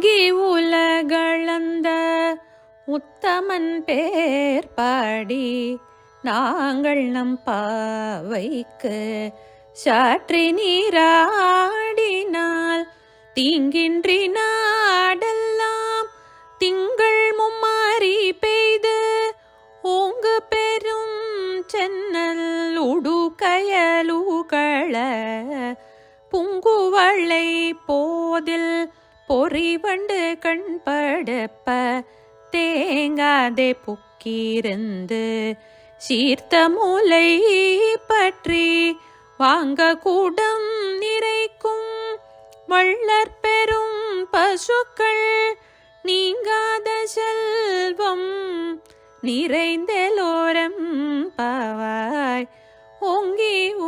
ஓங்கி உலகளந்த உத்தமன் பேர் பாடி நாங்கள் நம் பாவைக்கு சாற்றி நீராடினால் தீங்கின்றி நாடெல்லாம் திங்கள் மும்மாறி பெய்து ஓங்கு பெரும் சென்னல் உடுகயலுகள புங்குவளை போதில் பொறி வண்டு கண் கண்படப்ப தேங்காதே புக்கிருந்து சீர்த்த மூலை பற்றி வாங்க கூடம் நிறைக்கும் வள்ளற் பெரும் பசுக்கள் நீங்காத செல்வம் நிறைந்தலோரம் பாவாய் ஓங்கி உலகளந்த